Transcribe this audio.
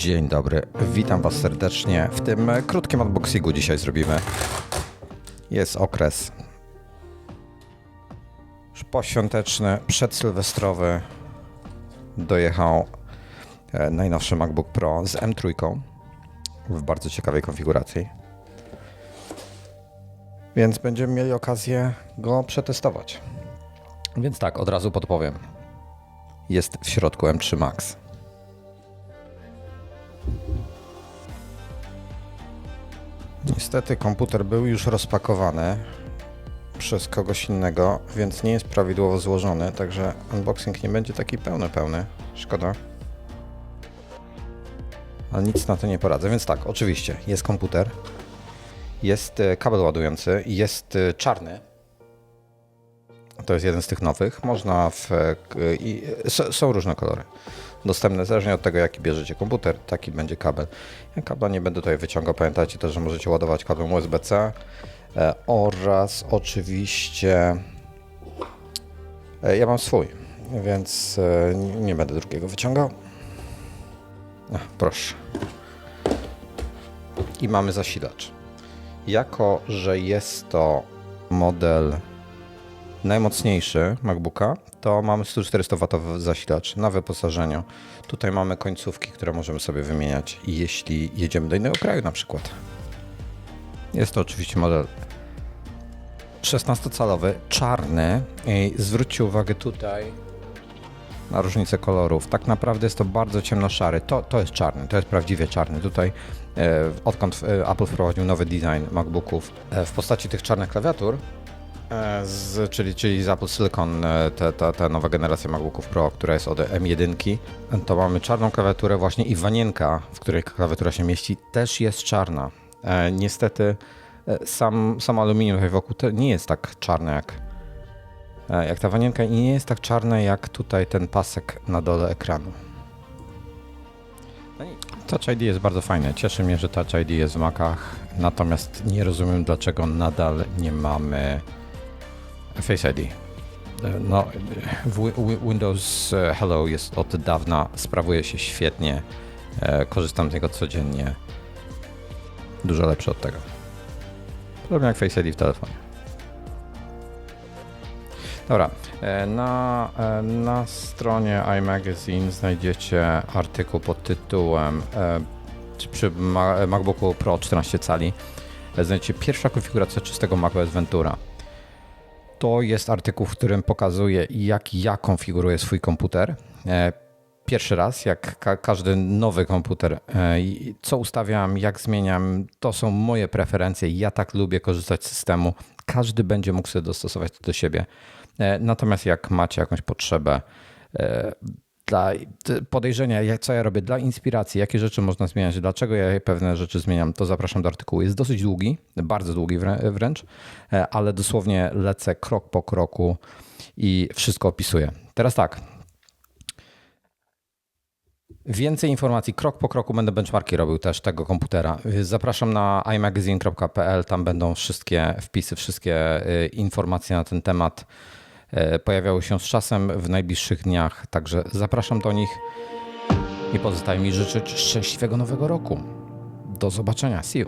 Dzień dobry, witam Was serdecznie. W tym krótkim unboxingu dzisiaj zrobimy. Jest okres poświąteczny, przedsylwestrowy. Dojechał e, najnowszy MacBook Pro z M3 w bardzo ciekawej konfiguracji. Więc będziemy mieli okazję go przetestować. Więc tak, od razu podpowiem. Jest w środku M3 Max. Niestety komputer był już rozpakowany przez kogoś innego, więc nie jest prawidłowo złożony, także unboxing nie będzie taki pełny, pełny. Szkoda. Ale nic na to nie poradzę, więc tak, oczywiście, jest komputer, jest e, kabel ładujący, jest e, czarny. To jest jeden z tych nowych. Można w. e, k- i, s- są różne kolory. Dostępne zależnie od tego, jaki bierzecie komputer, taki będzie kabel. Ja kabla nie będę tutaj wyciągał. Pamiętajcie też, że możecie ładować kablem USB-C e, oraz oczywiście. e, Ja mam swój, więc e, nie będę drugiego wyciągał. Ach, proszę. I mamy zasilacz. Jako, że jest to model najmocniejszy MacBooka, to mamy 140W zasilacz na wyposażeniu. Tutaj mamy końcówki, które możemy sobie wymieniać, jeśli jedziemy do innego kraju na przykład. Jest to oczywiście model 16-calowy, czarny. I zwróćcie uwagę tutaj na różnicę kolorów. Tak naprawdę jest to bardzo ciemno-szary. To, to jest czarny, to jest prawdziwie czarny. Tutaj e, odkąd e, Apple wprowadził nowy design MacBooków e, w postaci tych czarnych klawiatur, z, czyli, czyli z Apple Silicon, e, te, ta, ta nowa generacja MacBooków Pro, która jest od M1, to mamy czarną klawiaturę właśnie i wanienka, w której klawiatura się mieści, też jest czarna. E, niestety e, sam, sam aluminium tutaj wokół nie jest tak czarne jak, e, jak ta wanienka i nie jest tak czarne jak tutaj ten pasek na dole ekranu. No Touch ID jest bardzo fajne. Cieszy mnie, że Touch ID jest w Macach, natomiast nie rozumiem, dlaczego nadal nie mamy Face ID. No, Windows e, Hello jest od dawna, sprawuje się świetnie. E, Korzystam z niego codziennie. Dużo lepszy od tego. Podobnie jak Face ID w telefonie. Dobra, e, na, na stronie iMagazine znajdziecie artykuł pod tytułem przy Ma- MacBooku Pro 14 cali znajdziecie pierwsza konfiguracja czystego macOS Ventura. To jest artykuł, w którym pokazuję, jak ja konfiguruję swój komputer. E, Pierwszy raz, jak ka- każdy nowy komputer, e, co ustawiam, jak zmieniam, to są moje preferencje. Ja tak lubię korzystać z systemu. Każdy będzie mógł sobie dostosować to do siebie. E, Natomiast jak macie jakąś potrzebę dla podejrzenia, co ja robię, dla inspiracji, jakie rzeczy można zmieniać, dlaczego ja pewne rzeczy zmieniam, to zapraszam do artykułu. Jest dosyć długi, bardzo długi wrę- wręcz, e, ale dosłownie lecę krok po kroku i wszystko opisuję. Teraz tak. Więcej informacji krok po kroku będę benchmarki robił też tego komputera. Zapraszam na imagazine.pl, tam będą wszystkie wpisy, wszystkie y, informacje na ten temat. E, Pojawiały się z czasem w najbliższych dniach, także zapraszam do nich i pozostaje mi życzyć szczęśliwego nowego roku. Do zobaczenia. See you.